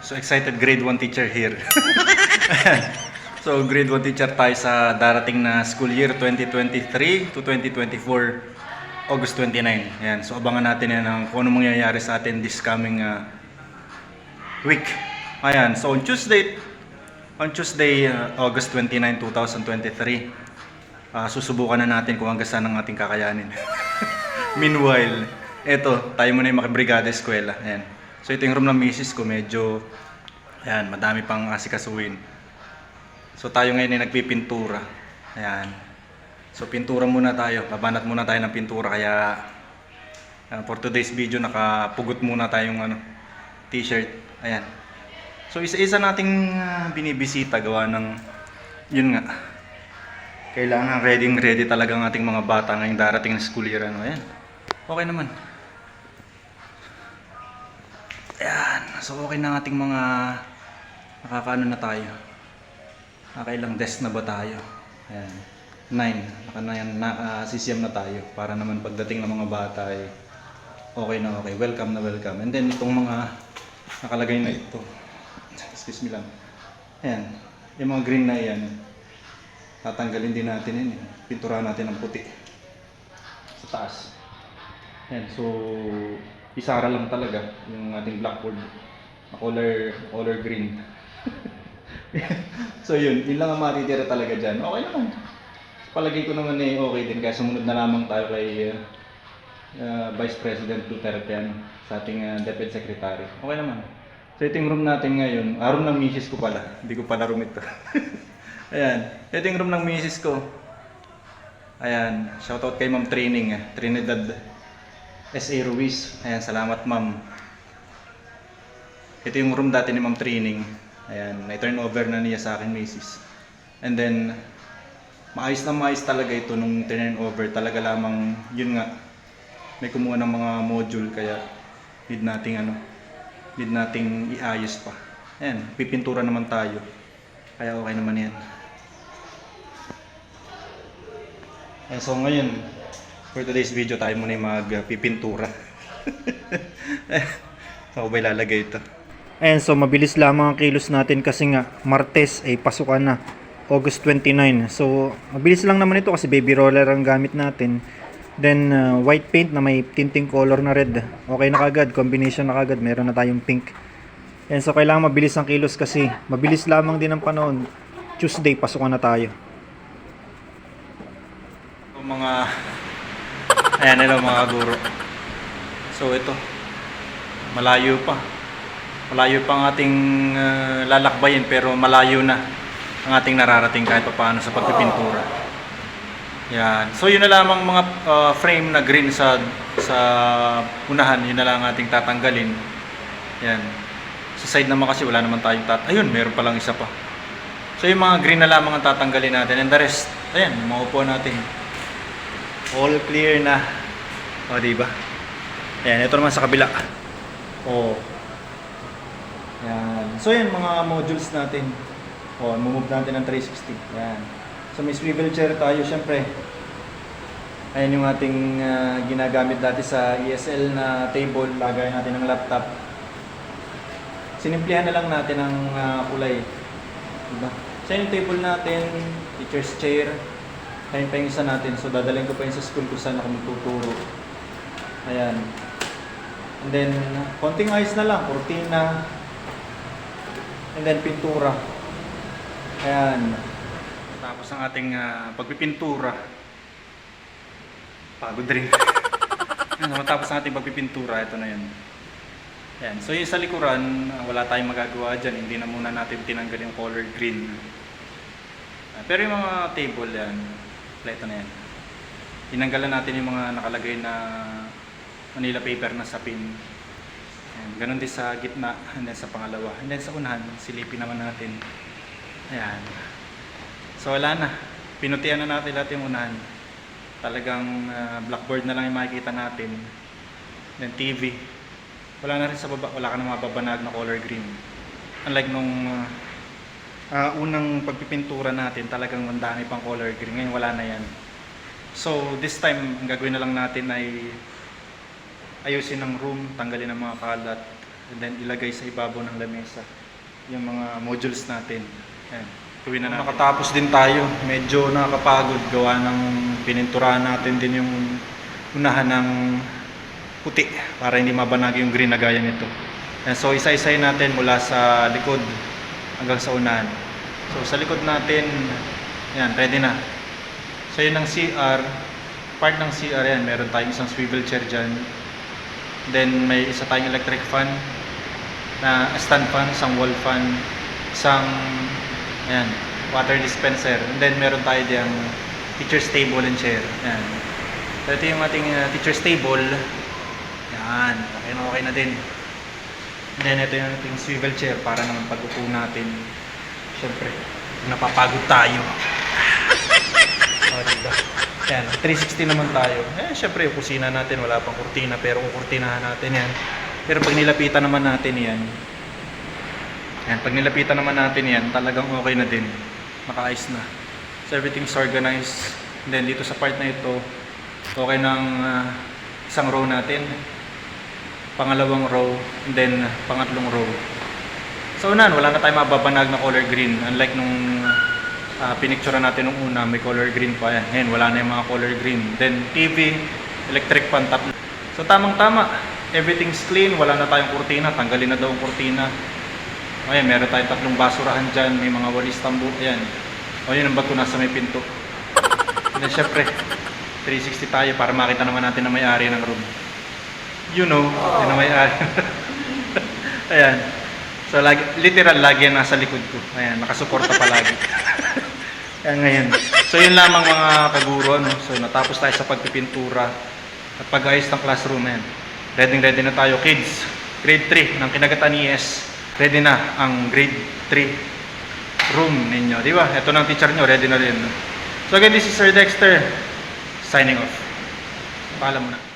So excited grade 1 teacher here. so grade 1 teacher tayo sa darating na school year 2023 to 2024 August 29. Ayan. So abangan natin yan ang kung ano mangyayari sa atin this coming uh, week. Ayan. So on Tuesday on Tuesday uh, August 29, 2023 ah, susubukan na natin kung hanggang saan ang ating kakayanin. Meanwhile, eto, tayo muna yung makibrigada eskwela. Ayan. So ito yung room ng misis ko, medyo, ayan, madami pang asikasuhin. So tayo ngayon ay nagpipintura. Ayan. So pintura muna tayo, babanat muna tayo ng pintura, kaya ah, for today's video, nakapugot muna tayong ano, t-shirt. Ayan. So isa-isa nating ah, binibisita gawa ng, yun nga, kailangan ready ready talaga ang ating mga bata ngayong darating na school year. Ano, ayan. Okay naman. Ayan. So, okay na ating mga nakakaano na tayo. Nakailang desk na ba tayo? Ayan. Nine. Naka, nine, naka-CCM na tayo. Para naman pagdating ng mga bata ay okay na okay. Welcome na welcome. And then, itong mga nakalagay na ito. Excuse me lang. Ayan. Yung mga green na yan, tatanggalin din natin yun. eh. Pinturahan natin ng puti. Sa taas. Yan, so isara lang talaga yung ating blackboard na color, color green. so yun, yun lang ang matitira talaga dyan. Okay naman. Palagay ko naman eh okay din kaya sumunod na lamang tayo kay uh, uh, Vice President Duterte ano, sa ating uh, Deputy Secretary. Okay naman. So ito yung room natin ngayon. Ah, room ng misis ko pala. Hindi ko pala room ito. Ayan. Ito yung room ng misis ko. Ayan. Shoutout kay Ma'am Training. ah, Trinidad S.A. Ruiz. Ayan. Salamat Ma'am. Ito yung room dati ni Ma'am Training. Ayan. Na-turn over na niya sa akin misis. And then, maayos na maayos talaga ito nung turn over. Talaga lamang, yun nga, may kumuha ng mga module kaya need nating ano, need nating iayos pa. Ayan, pipintura naman tayo. Kaya okay naman yan. Ayan, so ngayon, for today's video tayo muna yung magpipintura. Saan ko ba ilalagay ito? Ayan, so mabilis lamang ang kilos natin kasi nga Martes ay pasukan na. August 29. So, mabilis lang naman ito kasi baby roller ang gamit natin. Then, uh, white paint na may tinting color na red. Okay na kagad. Combination na kagad. Meron na tayong pink. Ayan, so kailangan mabilis ang kilos kasi mabilis lamang din ang panahon. Tuesday, pasukan na tayo. Yung mga ayan nila mga guro. So ito malayo pa. Malayo pa ang ating ah, lalakbayin pero malayo na ang ating nararating kahit pa paano sa pagpipintura. Yan. So yun na lamang mga ah, frame na green sa sa unahan, yun na lang ang ating tatanggalin. Yan. Sa side naman kasi wala naman tayong tat. Ayun, meron pa lang isa pa. So yung mga green na lamang ang tatanggalin natin and the rest, ayan, upuan natin. All clear na. O, di ba? Ayan, ito naman sa kabila. O. Yan. So, yan, mga modules natin. O, move natin ng 360. Yan. So, may swivel chair tayo, syempre. Ayan yung ating ah, ginagamit dati sa ESL na table. Lagay natin ng laptop. Sinimplihan na lang natin ang ah, kulay. Diba? So, yung table natin, teacher's chair, Ayun pa yung isa natin. So, dadalhin ko pa yun sa school kung saan ako magtuturo. Ayan. And then, konting ayos na lang. Cortina. And then, pintura. Ayan. Tapos ang ating ah, pagpipintura. Pagod rin. Ayan, matapos ang ating pagpipintura, ito na yun. Ayan. So, yung sa likuran, ah, wala tayong magagawa dyan. Hindi na muna natin tinanggal yung color green. Ah, pero yung mga table yan, ito na yan. Tinanggalan natin yung mga nakalagay na Manila paper na sapin. Ayan, ganun din sa gitna, and then sa pangalawa. And then sa unahan, silipin naman natin. Ayan. So wala na. Pinutihan na natin lahat yung unahan. Talagang ah, blackboard na lang yung makikita natin. Then TV. Wala na rin sa baba, wala ka na mababanag na color green. Unlike nung ah, Ah, unang pagpipintura natin talagang ang pang color green. Ngayon wala na yan. So this time, ang gagawin na lang natin ay ayusin ang room, tanggalin ang mga kalat, And then ilagay sa ibabaw ng lamesa yung mga modules natin. Ayan. Tuwin na natin. Din tayo. Medyo nakakapagod gawa ng pininturahan natin din yung unahan ng puti para hindi mabanag yung green na gaya nito. Ayan, so isa-isay natin mula sa likod hanggang sa unahan. So sa likod natin, yan, ready na. So yun ang CR, part ng CR yan, meron tayong isang swivel chair dyan. Then may isa tayong electric fan na stand fan, isang wall fan, isang ayan, water dispenser. And then meron tayo diyang teacher's table and chair. Ayan. So ito yung ating uh, teacher's table. Yan, okay na okay na din. Then ito yung ating swivel chair para naman pag upo natin. Siyempre, napapagod tayo. Oh, diba? Yan, 360 naman tayo. Eh, syempre, yung kusina natin, wala pang kurtina, pero kukurtinahan natin yan. Pero pag nilapitan naman natin yan, yan, pag nilapitan naman natin yan, talagang okay na din. Nakaayos na. So, everything's organized. And then, dito sa part na ito, okay ng ah, isang row natin. Pangalawang row, and then pangatlong row. So, unan, wala na tayong mababanag na color green. Unlike nung uh, pinicture natin nung una, may color green pa yan. Ngayon, wala na yung mga color green. Then, TV, electric fan, tatlo. So, tamang-tama. Everything's clean. Wala na tayong kurtina. Tanggalin na daw ang kurtina. Ayan, meron tayong tatlong basurahan dyan. May mga walis tambo. Ayan. O, yun ang bato nasa may pinto. And then, syempre, 360 tayo para makita naman natin na may-ari ng room. You know, yun ang may-ari. Ayan. So, lagi, literal, lagi yan nasa likod ko. Ayan, nakasuporta palagi. Kaya ngayon. So, yun lamang mga kaguro. Ano? So, natapos tayo sa pagpipintura at pag-ayos ng classroom. Ayan. Ready ready na tayo, kids. Grade 3 ng kinagatan ES. Ready na ang grade 3 room ninyo. Di ba? Ito ng teacher nyo, ready na rin. So, again, this is Sir Dexter. Signing off. Paalam muna.